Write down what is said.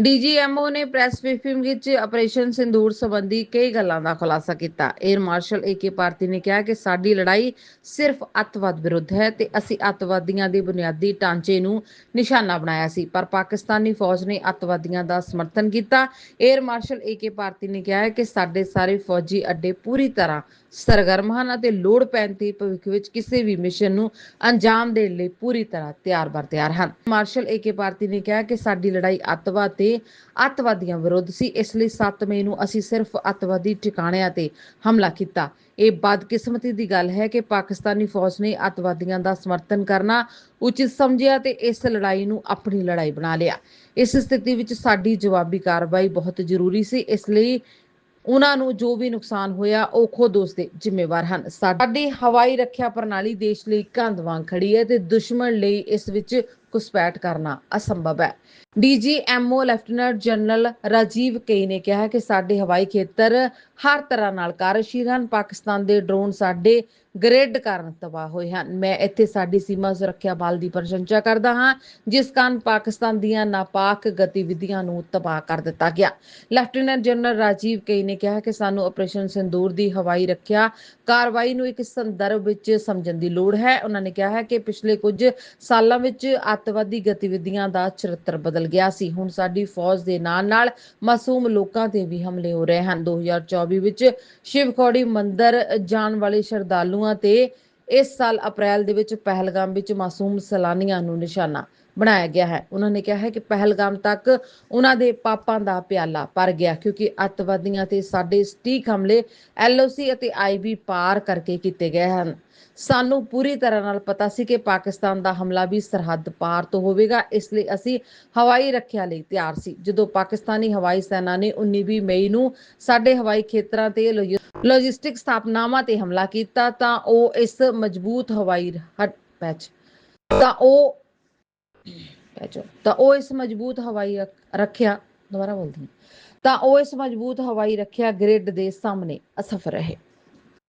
ਡੀਜੀਐਮਓ ਨੇ press briefing ਵਿੱਚ operation Sindoor ਸੰਬੰਧੀ ਕਈ ਗੱਲਾਂ ਦਾ ਖੁਲਾਸਾ ਕੀਤਾ। 에ਅਰ ਮਾਰਸ਼ਲ ਏਕੇ ਭਾਰਤੀ ਨੇ ਕਿਹਾ ਕਿ ਸਾਡੀ ਲੜਾਈ ਸਿਰਫ ਅੱਤਵਾਦ ਵਿਰੁੱਧ ਹੈ ਤੇ ਅਸੀਂ ਅੱਤਵਾਦੀਆਂ ਦੇ ਬੁਨਿਆਦੀ ਢਾਂਚੇ ਨੂੰ ਨਿਸ਼ਾਨਾ ਬਣਾਇਆ ਸੀ, ਪਰ ਪਾਕਿਸਤਾਨੀ ਫੌਜ ਨੇ ਅੱਤਵਾਦੀਆਂ ਦਾ ਸਮਰਥਨ ਕੀਤਾ। 에ਅਰ ਮਾਰਸ਼ਲ ਏਕੇ ਭਾਰਤੀ ਨੇ ਕਿਹਾ ਕਿ ਸਾਡੇ ਸਾਰੇ ਫੌਜੀ ਅੱਡੇ ਪੂਰੀ ਤਰ੍ਹਾਂ ਸਰਗਰਮ ਹਨ ਅਤੇ ਲੋੜ ਪੈਣ ਤੇ ਭਵਿੱਖ ਵਿੱਚ ਕਿਸੇ ਵੀ ਮਿਸ਼ਨ ਨੂੰ ਅੰਜਾਮ ਦੇਣ ਲਈ ਪੂਰੀ ਤਰ੍ਹਾਂ ਤਿਆਰ ਬਰ ਤਿਆਰ ਹਨ। ਮਾਰਸ਼ਲ ਏਕੇ ਭਾਰਤੀ ਨੇ ਕਿਹਾ ਕਿ ਸਾਡੀ ਲੜਾਈ ਅੱਤਵਾਦ ਤੇ ਅੱਤਵਾਦੀਆਂ ਵਿਰੁੱਧ ਸੀ। ਇਸ ਲਈ 7 ਮਈ ਨੂੰ ਅਸੀਂ ਸਿਰਫ ਅੱਤਵਾਦੀ ਟਿਕਾਣਿਆਂ ਤੇ ਹਮਲਾ ਕੀਤਾ। ਇਹ ਬਦਕਿਸਮਤੀ ਦੀ ਗੱਲ ਹੈ ਕਿ ਪਾਕਿਸਤਾਨੀ ਫੌਜ ਨੇ ਅੱਤਵਾਦੀਆਂ ਦਾ ਸਮਰਥਨ ਕਰਨਾ ਉਚਿਤ ਸਮਝਿਆ ਤੇ ਇਸ ਲੜਾਈ ਨੂੰ ਆਪਣੀ ਲੜਾਈ ਬਣਾ ਲਿਆ। ਇਸ ਸਥਿਤੀ ਵਿੱਚ ਸਾਡੀ ਜਵਾਬੀ ਕਾਰਵਾਈ ਬਹੁਤ ਜ਼ਰੂਰੀ ਸੀ। ਇਸ ਲਈ ਉਹਨਾਂ ਨੂੰ ਜੋ ਵੀ ਨੁਕਸਾਨ ਹੋਇਆ, ਉਹ ਖੁਦ ਉਸ ਦੇ ਜ਼ਿੰਮੇਵਾਰ ਹਨ। ਸਾਡੀ ਹਵਾਈ ਰੱਖਿਆ ਪ੍ਰਣਾਲੀ ਦੇਸ਼ ਲਈ ਕੰਧ ਵਾਂਗ ਖੜੀ ਹੈ ਤੇ ਦੁਸ਼ਮਣ ਲਈ ਇਸ ਵਿੱਚ ਘੁਸਪੈਠ ਕਰਨਾ ਅਸੰਭਵ ਹੈ। ਡੀਜੀਐਮਓ ਲੈਫਟੀਨੈਂਟ ਜਨਰਲ ਰਾਜੀਵ ਕਈ ਨੇ ਕਿਹਾ ਕਿ ਸਾਡੇ ਹਵਾਈ ਖੇਤਰ ਹਰ ਤਰ੍ਹਾਂ ਨਾਲ ਕਾਰਜਸ਼ੀਲ ਹਨ। ਪਾਕਿਸਤਾਨ ਦੇ ਡਰੋਨ ਸਾਡੇ ਗ੍ਰਿਡ ਕਾਰਨ ਤਬਾਹ ਹੋਏ ਹਨ। ਮੈਂ ਇੱਥੇ ਸਾਡੀ ਸੀਮਾ ਸੁਰੱਖਿਆ ਬਲ ਦੀ ਪ੍ਰਸ਼ੰਸਾ ਕਰਦਾ ਹਾਂ, ਜਿਸ ਕਾਰਨ ਪਾਕਿਸਤਾਨ ਦੀਆਂ ਨਾਪਾਕ ਗਤੀਵਿਧੀਆਂ ਨੂੰ ਤਬਾਹ ਕਰ ਦਿੱਤਾ ਗਿਆ। ਲੈਫਟੀਨੈਂਟ ਜਨਰਲ ਰਾਜੀਵ ਕਈ ਨੇ ਕਿਹਾ ਕਿ ਸਾਨੂੰ ਆਪਰੇਸ਼ਨ ਸਿੰਦੂਰ ਦੀ ਹਵਾਈ ਰੱਖਿਆ ਕਾਰਵਾਈ ਨੂੰ ਇੱਕ ਸੰਦਰਭ ਵਿੱਚ ਸਮਝਣ ਦੀ ਲੋੜ ਹੈ। ਉਹਨਾਂ ਨੇ ਕਿਹਾ ਹੈ ਕਿ ਪਿਛਲੇ ਕੁਝ ਸਾਲਾਂ ਵਿੱਚ ਅੱਤਵਾਦੀ ਗਤੀਵਿਧੀਆਂ ਦਾ ਚਰਿੱਤਰ ਬਦਲ ਗਿਆ ਸੀ। ਹੁਣ ਸਾਡੀ ਫੌਜ ਦੇ ਨਾਲ ਨਾਲ ਮਾਸੂਮ ਲੋਕਾਂ ਤੇ ਵੀ ਹਮਲੇ ਹੋ ਰਹੇ ਹਨ। 2024 ਵਿੱਚ ਸ਼ਿਵਖੌੜੀ ਮੰਦਿਰ ਜਾਣ ਵਾਲੇ ਸ਼ਰਧਾਲੂਆਂ ਤੇ ਇਸ ਸਾਲ ਅਪ੍ਰੈਲ ਦੇ ਵਿੱਚ ਪਹਿਲਗਾਮ ਵਿੱਚ ਮਾਸੂਮ ਸੈਲਾਨੀਆਂ ਨੂੰ ਨਿਸ਼ਾਨਾ ਬਣਾਇਆ ਗਿਆ ਹੈ। ਉਹਨਾਂ ਨੇ ਕਿਹਾ ਹੈ ਕਿ ਪਹਿਲਗਾਮ ਤੱਕ ਉਹਨਾਂ ਦੇ ਪਾਪਾਂ ਦਾ ਪਿਆਲਾ ਭਰ ਗਿਆ, ਕਿਉਂਕਿ ਅੱਤਵਾਦੀਆਂ ਤੇ ਸਾਡੇ ਸਟੀਕ ਹਮਲੇ ਐਲਓਸੀ ਅਤੇ ਆਈਬੀ ਪਾਰ ਕਰਕੇ ਕੀਤੇ ਗਏ ਹਨ। ਸਾਨੂੰ ਪੂਰੀ ਤਰ੍ਹਾਂ ਨਾਲ ਪਤਾ ਸੀ ਕਿ ਪਾਕਿਸਤਾਨ ਦਾ ਹਮਲਾ ਵੀ ਸਰਹੱਦ ਪਾਰ ਤੋਂ ਹੋਵੇਗਾ, ਇਸ ਲਈ ਅਸੀਂ ਹਵਾਈ ਰੱਖਿਆ ਲਈ ਤਿਆਰ ਸੀ। ਜਦੋਂ ਪਾਕਿਸਤਾਨੀ ਹਵਾਈ ਸੈਨਾ ਨੇ 19 ਮਈ ਨੂੰ ਸਾਡੇ ਹਵਾਈ ਖੇਤਰਾਂ ਤੇ ਲੌਜੀ- ਲੌਜਿਸਟਿਕ ਸਥਾਪਨਾਵਾਂ ਤੇ ਹਮਲਾ ਕੀਤਾ, ਤਾਂ ਉਹ ਇਸ ਮਜ਼ਬੂਤ ਹਵਾਈ ਹਟ ਪੈਚ, ਤਾਂ ਉਹ ਪੈਚੋ ਤਾਂ ਉਹ ਇਸ ਮਜ਼ਬੂਤ ਹਵਾਈ ਰੱਖਿਆ, ਦੁਬਾਰਾ ਬੋਲਦੀ ਤਾਂ ਉਹ ਇਸ ਮਜ਼ਬੂਤ ਹਵਾਈ ਰੱਖਿਆ ਗ੍ਰਿਡ ਦੇ ਸਾਹਮਣੇ ਅਸਫ ਰਹੇ।